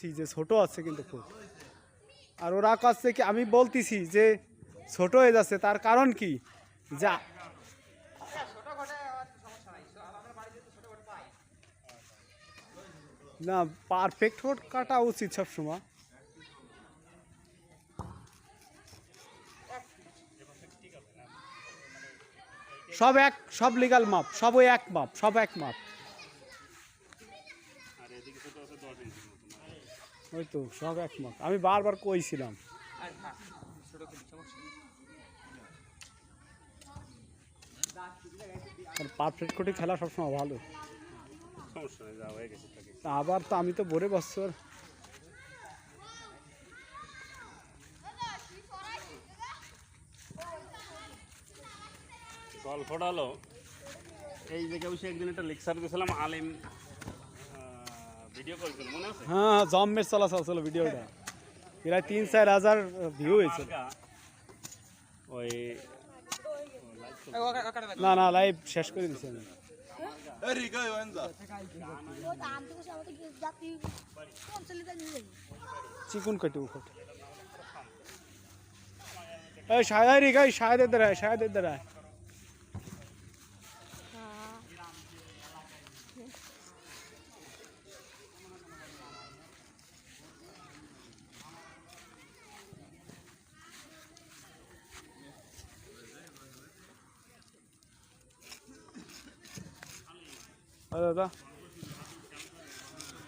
দেখছি যে ছোট আছে কিন্তু খুব। আর ওরা কাছে কি আমি বলতেছি যে ছোট হয়ে যাচ্ছে, তার কারণ কি? যা। না পারফেক্ট হোট কাটা উচিত সবসময়। সব এক, সব লিগাল মাপ সব এক মাপ, সব এক মাপ। আর এদিকে ছোট আছে দশ ইঞ্চি মতো ওই তো, সব একমত। আমি বারবার কইছিলাম। পারফেক্ট কোটি খেলা সবসময় ভালো। আবার তো আমি তো ভরে বছর। গল্পটা হলো, এই জায়গায় বসে একদিন একটা লেকচার দিয়েছিলাম, আলিম মনে আছে? হ্যাঁ জম্মের চলাচল ছিল ভিডিওটা প্রায় তিন চার হাজার ভিউ হয়েছে। ওই না না লাইভ শেষ করে দিছি আমি। চিকুন কাটে উখট এই শায়রি গাই শায়দের দ্বারা শায়দের দ্বারা 来来来。